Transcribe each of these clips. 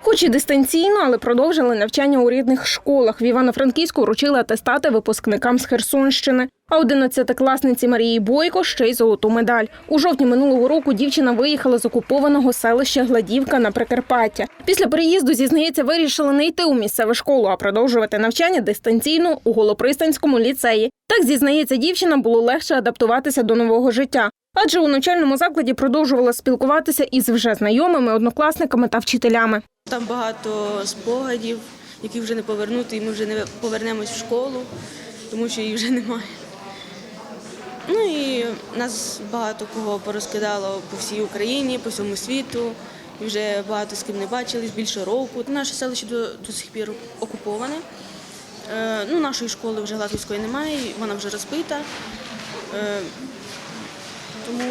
Хоч і дистанційно, але продовжили навчання у рідних школах. В Івано-Франківську вручили атестати випускникам з Херсонщини. А одинадцятикласниці Марії Бойко ще й золоту медаль. У жовтні минулого року дівчина виїхала з окупованого селища Гладівка на Прикарпаття. Після переїзду, зізнається, вирішили не йти у місцеву школу, а продовжувати навчання дистанційно у Голопристанському ліцеї. Так зізнається, дівчина було легше адаптуватися до нового життя. Адже у навчальному закладі продовжувала спілкуватися із вже знайомими однокласниками та вчителями. Там багато спогадів, які вже не повернути, і ми вже не повернемось в школу, тому що її вже немає. Ну і нас багато кого порозкидало по всій Україні, по всьому світу. І вже багато з ким не бачились, більше року. Наше селище до, до сих пір окуповане. Е, ну, нашої школи вже Латвійської немає, вона вже розбита. Е, тому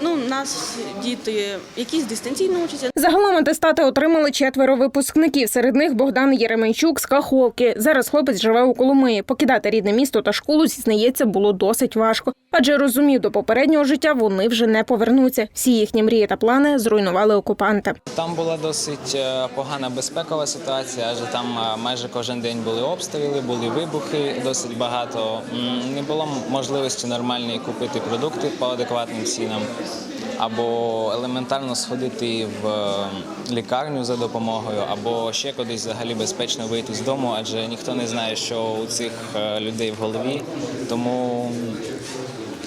ну, нас діти якісь дистанційно учаться, Загалом атестати отримали четверо випускників. Серед них Богдан Єременчук з Каховки. Зараз хлопець живе у Коломиї. Покидати рідне місто та школу, зізнається, було досить важко. Адже розумів, до попереднього життя вони вже не повернуться. Всі їхні мрії та плани зруйнували окупанти. Там була досить е, погана безпекова ситуація, адже там е, майже кожен день були обстріли, були вибухи досить багато. Не було можливості нормальної купити продукти по адекватним цінам або елементарно сходити в е, лікарню за допомогою, або ще кудись взагалі безпечно вийти з дому, адже ніхто не знає, що у цих е, людей в голові. Тому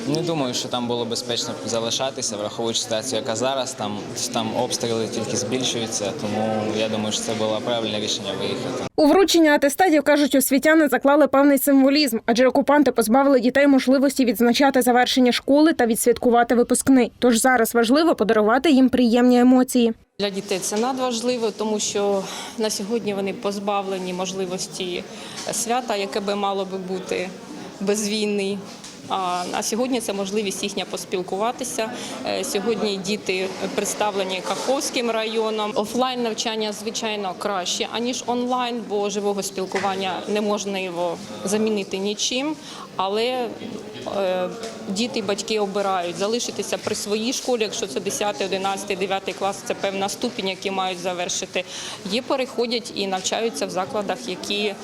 не думаю, що там було безпечно залишатися, враховуючи ситуацію, яка зараз. Там, там обстріли тільки збільшуються, тому я думаю, що це було правильне рішення виїхати. У вручення атестатів кажуть, освітяни заклали певний символізм, адже окупанти позбавили дітей можливості відзначати завершення школи та відсвяткувати випускний. Тож зараз важливо подарувати їм приємні емоції. Для дітей це надважливо, тому що на сьогодні вони позбавлені можливості свята, яке би мало би бути без війни. А сьогодні це можливість їхня поспілкуватися. Е, Сьогодні діти представлені Каховським районом. Офлайн навчання звичайно краще аніж онлайн, бо живого спілкування неможливо замінити нічим. Але е, діти і батьки обирають залишитися при своїй школі, якщо це 10, 11, 9 клас, це певна ступінь, які мають завершити. Є переходять і навчаються в закладах, які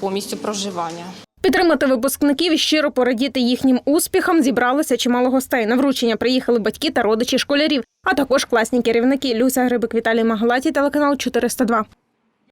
по місцю проживання. Підтримати випускників і щиро порадіти їхнім успіхам зібралося чимало гостей. На вручення приїхали батьки та родичі школярів, а також класні керівники. Люся Грибик, Віталій Магалаті, телеканал 402.